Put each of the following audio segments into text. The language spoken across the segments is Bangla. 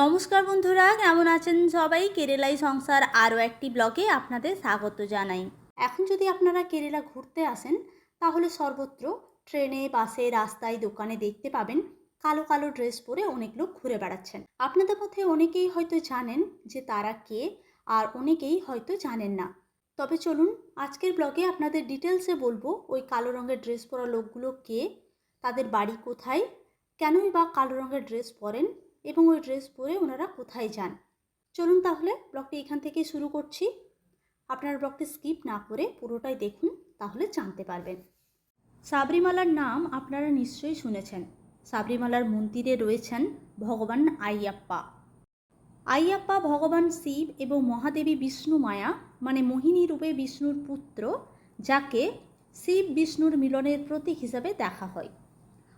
নমস্কার বন্ধুরা, কেমন আছেন সবাই? কেরালাই সংসার আরও একটি ব্লগে আপনাদের স্বাগত জানাই। এখন যদি আপনারা কেরালা ঘুরতে আসেন, তাহলে সর্বত্র ট্রেনে, বাসে, রাস্তায়, দোকানে দেখতে পাবেন কালো কালো ড্রেস পরে অনেক লোক ঘুরে বেড়াচ্ছেন। আপনাদের মধ্যে অনেকেই হয়তো জানেন যে তারা কে, আর অনেকেই হয়তো জানেন না। তবে চলুন, আজকের ব্লগে আপনাদের ডিটেলসে বলব ওই কালো রঙের ড্রেস পরা লোকগুলো কে, তাদের বাড়ি কোথায়, কেনই বা কালো রঙের ড্রেস পরেন এবং ওই ড্রেস পরে ওনারা কোথায় যান। চলুন তাহলে ব্লগটি এখান থেকে শুরু করছি। আপনারা ব্লগটি স্কিপ না করে পুরোটাই দেখুন, তাহলে জানতে পারবেন। সাবরিমালার নাম আপনারা নিশ্চয়ই শুনেছেন। সাবরিমালার মন্দিরে রয়েছেন ভগবান আইয়াপ্পা। আইয়াপ্পা ভগবান শিব এবং মহাদেবী বিষ্ণু মায়া মানে মোহিনী রূপে বিষ্ণুর পুত্র, যাকে শিব বিষ্ণুর মিলনের প্রতীক হিসাবে দেখা হয়।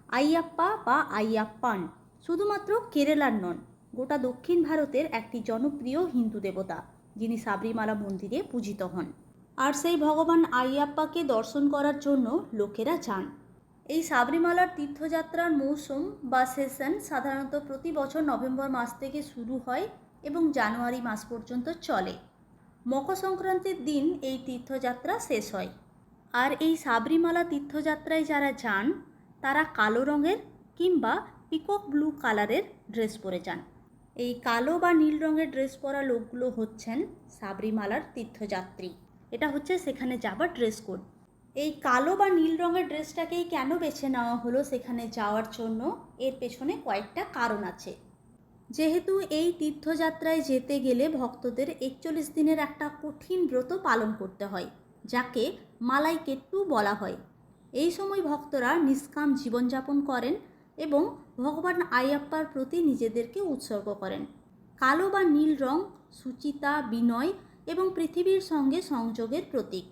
আইয়াপ্পা বা আইয়াপ্পান। শুধুমাত্র কেরালার নন, গোটা দক্ষিণ ভারতের একটি জনপ্রিয় হিন্দু দেবতা, যিনি সাবরিমালা মন্দিরে পূজিত হন। আর সেই ভগবান আইয়াপ্পাকে দর্শন করার জন্য লোকেরা যান। এই সাবরিমালার তীর্থযাত্রার মৌসুম বা সেশন সাধারণত প্রতি বছর নভেম্বর মাস থেকে শুরু হয় এবং জানুয়ারি মাস পর্যন্ত চলে। মকর সংক্রান্তির দিন এই তীর্থযাত্রা শেষ হয়। আর এই সাবরিমালা তীর্থযাত্রায় যারা যান, তারা কালো রঙের কিংবা পিকক ব্লু কালারের ড্রেস পরে যান। এই কালো বা নীল রঙের ড্রেস পরা লোকগুলো হচ্ছেন সাবরিমালার তীর্থযাত্রী। এটা হচ্ছে সেখানে যাবার ড্রেস কোড। এই কালো বা নীল রঙের ড্রেসটাকেই কেন বেছে নেওয়া হলো সেখানে যাওয়ার জন্য এর পেছনে কয়েকটা কারণ আছে। যেহেতু এই তীর্থযাত্রায় যেতে গেলে ভক্তদের একচল্লিশ দিনের একটা কঠিন ব্রত পালন করতে হয়, যাকে মালাই কেট্টু বলা হয়। এই সময় ভক্তরা নিষ্কাম জীবনযাপন করেন এবং ভগবান আয়াপ্পার প্রতি নিজেদেরকে উৎসর্গ করেন। কালো বা নীল রং, সুচিতা, বিনয় এবং পৃথিবীর সঙ্গে সংযোগের প্রতীক।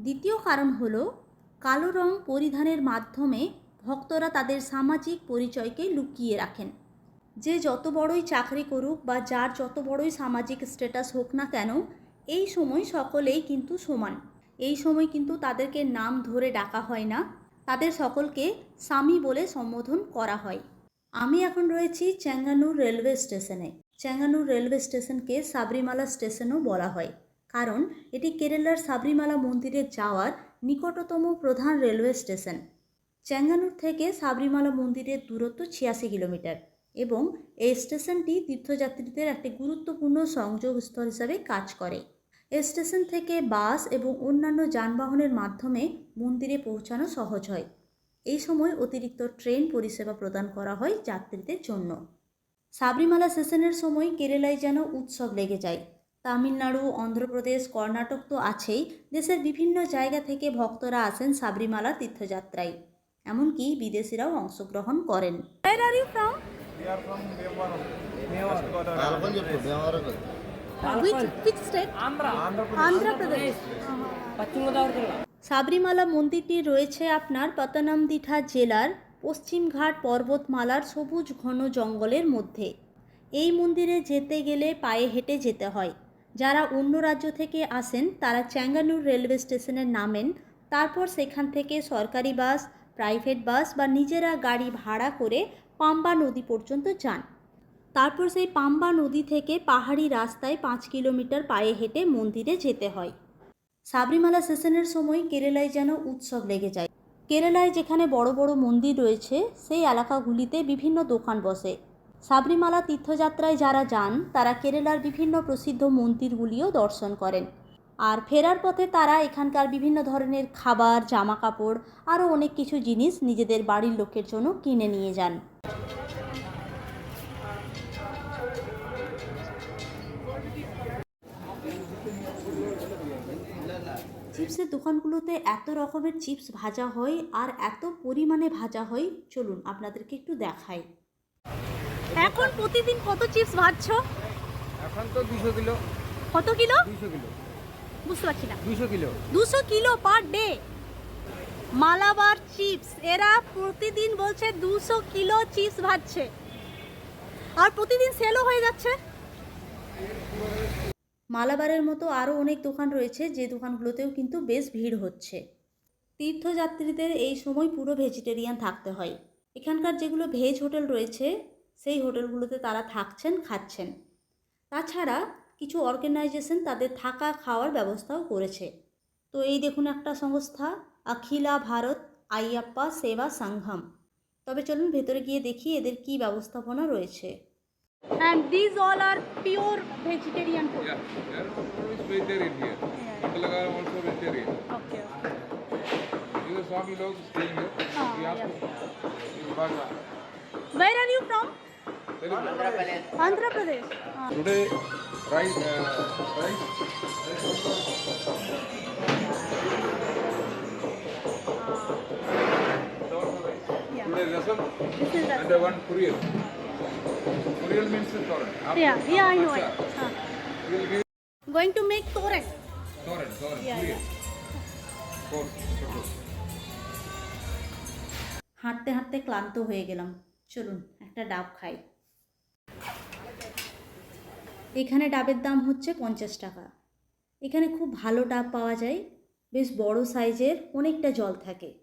দ্বিতীয় কারণ হল, কালো রং পরিধানের মাধ্যমে ভক্তরা তাদের সামাজিক পরিচয়কে লুকিয়ে রাখেন। যে যত বড়ই চাকরি করুক বা যার যত বড়ই সামাজিক স্ট্যাটাস হোক না কেন, এই সময় সকলেই কিন্তু সমান। এই সময় কিন্তু তাদেরকে নাম ধরে ডাকা হয় না। তাদের সকলকে স্বামী বলে সম্বোধন করা হয়। আমি এখন রয়েছি চ্যাঙ্গানুর রেলওয়ে স্টেশনে। চ্যাঙ্গানুর রেলওয়ে স্টেশনকে সাবরিমালা স্টেশনও বলা হয়। কারণ, এটি কেরালার সাবরিমালা মন্দিরে যাওয়ার নিকটতম প্রধান রেলওয়ে স্টেশন। চ্যাঙ্গানুর থেকে সাবরিমালা মন্দিরের দূরত্ব ছিয়াশি কিলোমিটার এবং এই স্টেশনটি তীর্থযাত্রীদের একটি গুরুত্বপূর্ণ সংযোগস্থল হিসাবে কাজ করে। এই স্টেশন থেকে বাস এবং অন্যান্য যানবাহনের মাধ্যমে মন্দিরে পৌঁছানো সহজ হয়। এই সময় অতিরিক্ত ট্রেন পরিষেবা প্রদান করা হয় যাত্রীদের জন্য। সাবরিমালা সেশনের সময় কেরালায় যেন উৎসব লেগে যায়। তামিলনাড়ু অন্ধ্রপ্রদেশ কর্ণাটক তো আছেই দেশের বিভিন্ন জায়গা থেকে ভক্তরা আসেন সাবরিমালা তীর্থযাত্রায়। এমনকি বিদেশিরাও অংশগ্রহণ করেন। সাবরিমালা মন্দিরটি রয়েছে আপনার পতনমদিঠা জেলার পশ্চিমঘাট পর্বতমালার সবুজ ঘন জঙ্গলের মধ্যে। এই মন্দিরে যেতে গেলে পায়ে হেঁটে যেতে হয়। যারা অন্য রাজ্য থেকে আসেন, তারা চ্যাঙ্গানুর রেলওয়ে স্টেশনে নামেন। তারপর সেখান থেকে সরকারি বাস, প্রাইভেট বাস বা নিজেরা গাড়ি ভাড়া করে পাম্বা নদী পর্যন্ত যান। তারপর সেই পাম্বা নদী থেকে পাহাড়ি রাস্তায় পাঁচ কিলোমিটার পায়ে হেঁটে মন্দিরে যেতে হয়। সাবরিমালা সেশনের সময় কেরালায় যেন উৎসব লেগে যায়। কেরালায় যেখানে বড় বড় মন্দির রয়েছে, সেই এলাকাগুলিতে বিভিন্ন দোকান বসে। সাবরিমালা তীর্থযাত্রায় যারা যান, তারা কেরালার বিভিন্ন প্রসিদ্ধ মন্দিরগুলিও দর্শন করেন। আর ফেরার পথে তারা এখানকার বিভিন্ন ধরনের খাবার জামা কাপড় আরও অনেক কিছু জিনিস নিজেদের বাড়ির লোকের জন্য কিনে নিয়ে যান। চিপসের দোকানগুলোতে এত রকমের চিপস ভাজা হয় আর এত পরিমাণে ভাজা হয়। চলুন আপনাদেরকে একটু দেখাই। এখন প্রতিদিন কত চিপস ভাজছো? এখন তো দুশো কিলো। কত কিলো? দুশো কিলো। বুঝতে পারছি না। দুশো কিলো। দুশো kilo per day. Malabar chips. এরা প্রতিদিন বলছে দুশো কিলো চিপস ভাজছে। আর প্রতিদিন সেলও হয়ে যাচ্ছে। মালাবারের মতো আরও অনেক দোকান রয়েছে, যে দোকানগুলোতেও কিন্তু বেশ ভিড় হচ্ছে। তীর্থযাত্রীদের এই সময় পুরো ভেজিটেরিয়ান থাকতে হয়। এখানকার যেগুলো ভেজ হোটেল রয়েছে, সেই হোটেলগুলোতে তারা থাকছেন, খাচ্ছেন। তাছাড়া কিছু অর্গানাইজেশন তাদের থাকা খাওয়ার ব্যবস্থাও করেছে। তো এই দেখুন একটা সংস্থা অখিলা ভারত, আইয়াপ্পা সেবা সংঘম। তবে চলুন ভেতরে গিয়ে দেখি এদের কি ব্যবস্থাপনা রয়েছে। And these all are pure vegetarian food. Yeah, there are always vegetarian here. Yeah. Mandalagar also vegetarian. Okay. These are Swami Logs staying here. Ah, yes. have. Where are you from? Andhra Pradesh. Andhra Pradesh. Ah. Today, rice, uh, rice, ah. rice. Yeah. Today, rasam, and the one courier. Puriyal means torrent. After- Yeah, yeah, I know it. give going to make torrent torrent, torrent, Yeah, course. হাঁটতে হাঁটতে ক্লান্ত হয়ে গেলাম। চলুন একটা ডাব খাই। এখানে ডাবের দাম হচ্ছে পঞ্চাশ টাকা। এখানে খুব ভালো ডাব পাওয়া যায়। বেশ বড় সাইজের অনেকটা জল থাকে।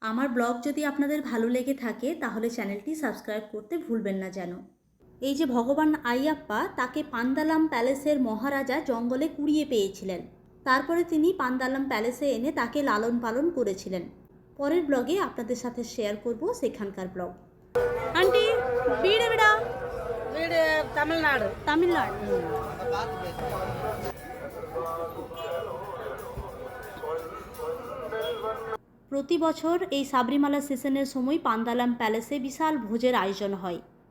আমার ব্লগ যদি আপনাদের ভালো লেগে থাকে তাহলে চ্যানেলটি সাবস্ক্রাইব করতে ভুলবেন না যেন। এই যে ভগবান আইয়াপ্পা তাকে পান্দালাম প্যালেসের মহারাজা জঙ্গলে কুড়িয়ে পেয়েছিলেন তারপরে তিনি পান্দালাম প্যালেসে এনে তাকে লালন পালন করেছিলেন পরের ব্লগে আপনাদের সাথে শেয়ার করব সেখানকার ব্লগ আন্টি বীড় বেড়া வீடு தமிழ்நாடு তামিলনাড়ু প্রতি বছর এই সাবরিমালা সেশনের সময় পান্দালাম প্যালেসে বিশাল ভোজের আয়োজন হয়